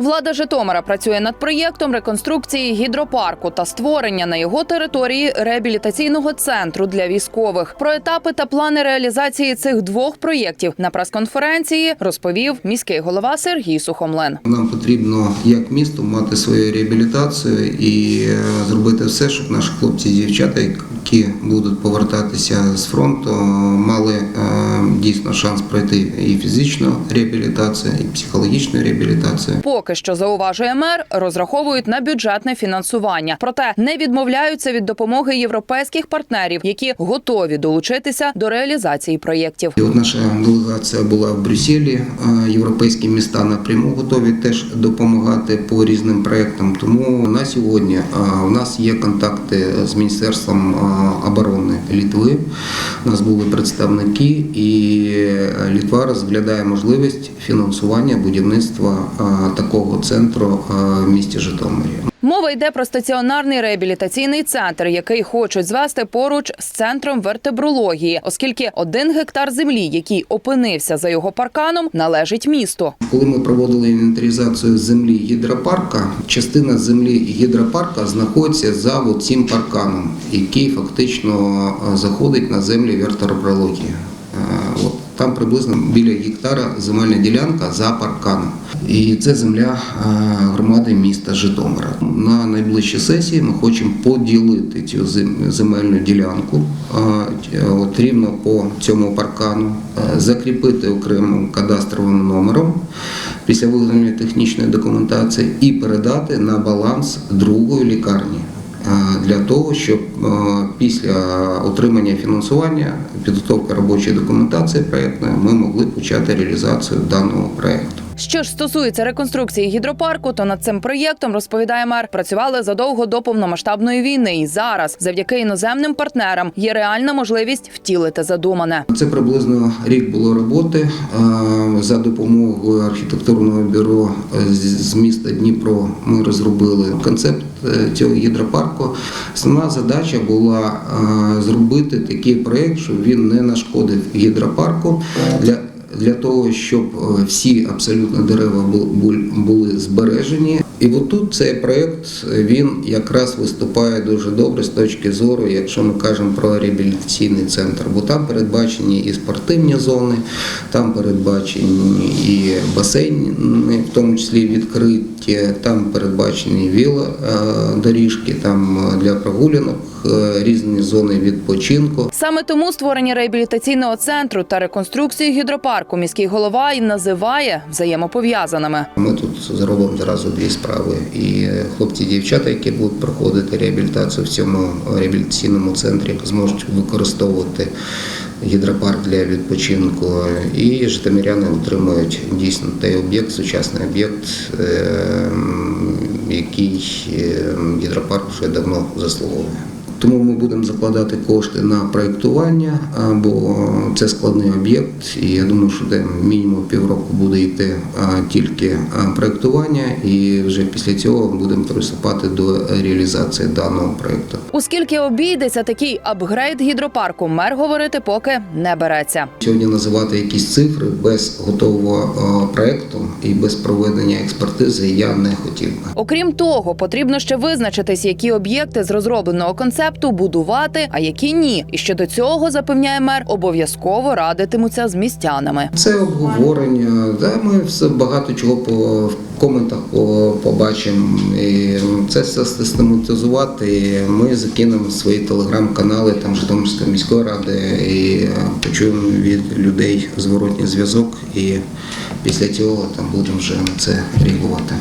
Влада Житомира працює над проєктом реконструкції гідропарку та створення на його території реабілітаційного центру для військових. Про етапи та плани реалізації цих двох проєктів на прес-конференції розповів міський голова Сергій Сухомлин. Нам потрібно як місту мати свою реабілітацію і е, зробити все, щоб наші хлопці і дівчата, які будуть повертатися з фронту, мали е, дійсно шанс пройти і фізичну реабілітацію, і психологічну реабілітацію. Поки що зауважує мер, розраховують на бюджетне фінансування, проте не відмовляються від допомоги європейських партнерів, які готові долучитися до реалізації проєктів. І от наша делегація була в Брюсселі. Європейські міста напряму готові теж допомагати по різним проектам. Тому на сьогодні у нас є контакти з міністерством оборони Літви. У нас були представники, і Літва розглядає можливість фінансування будівництва е, такого центру е, в місті Житомирі. Мова йде про стаціонарний реабілітаційний центр, який хочуть звести поруч з центром вертебрології, оскільки один гектар землі, який опинився за його парканом, належить місту. Коли ми проводили інвентаризацію землі гідропарка, частина землі гідропарка знаходиться за цим парканом, який фактично е, заходить на землі вертебрології. Е, там приблизно біля гектара земельна ділянка за парканом. І це земля е, громади міста Житомира. На найближчій сесії ми хочемо поділити цю зем- земельну ділянку е, от рівно по цьому паркану, е, закріпити окремим кадастровим номером після виготовлення технічної документації і передати на баланс другої лікарні. Е, Для того, щоб е, після отримання фінансування, підготовки робочої документації проєктної, ми могли почати реалізацію даного проєкту. Що ж стосується реконструкції гідропарку, то над цим проєктом розповідає мер. Працювали задовго до повномасштабної війни, і зараз, завдяки іноземним партнерам, є реальна можливість втілити задумане. Це приблизно рік було роботи Е, за допомогою архітектурного бюро е, з міста Дніпро. Ми розробили концепт е, цього гідропарку. Основна задача була зробити такий проєкт, щоб він не нашкодив гідропарку для. Для того щоб е, всі абсолютно дерева бу- бу- були збережені, і отут цей проект е, він якраз виступає дуже добре з точки зору, якщо ми кажемо про реабілітаційний центр, бо там передбачені і спортивні зони, там передбачені і басейни, в тому числі відкриті, там передбачені велодоріжки, там е, для прогулянок, е, різні зони відпочинку. Саме тому створення реабілітаційного центру та реконструкцію гідропарку міський голова і називає взаємопов'язаними. Ми тут зробимо зразу дві справи. І хлопці, і дівчата, які будуть проходити реабілітацію в цьому реабілітаційному центрі, зможуть використовувати гідропарк для відпочинку. І житомиряни отримують дійсно той об'єкт, сучасний об'єкт, ем, який ем, гідропарк вже давно заслуговує. Тому ми будемо закладати кошти на проєктування, бо це складний об'єкт, і я думаю, що де мінімум півроку буде йти тільки проєктування, і вже після цього будемо приступати до реалізації даного проєкту. У скільки обійдеться такий апгрейд гідропарку, мер говорити поки не береться. Сьогодні називати якісь цифри без готового проєкту і без проведення експертизи я не хотів. Окрім того, потрібно ще визначитись, які об'єкти з розробленого концепту будувати, а які ні. І щодо цього запевняє мер, обов'язково радитимуться з містянами. Це обговорення. Да, ми все багато чого по в коментах по, побачимо. І це все систематизувати. Ми закинемо свої телеграм-канали там Житомирської міської ради і е, почуємо від людей зворотній зв'язок. І після цього там будемо вже на це реагувати.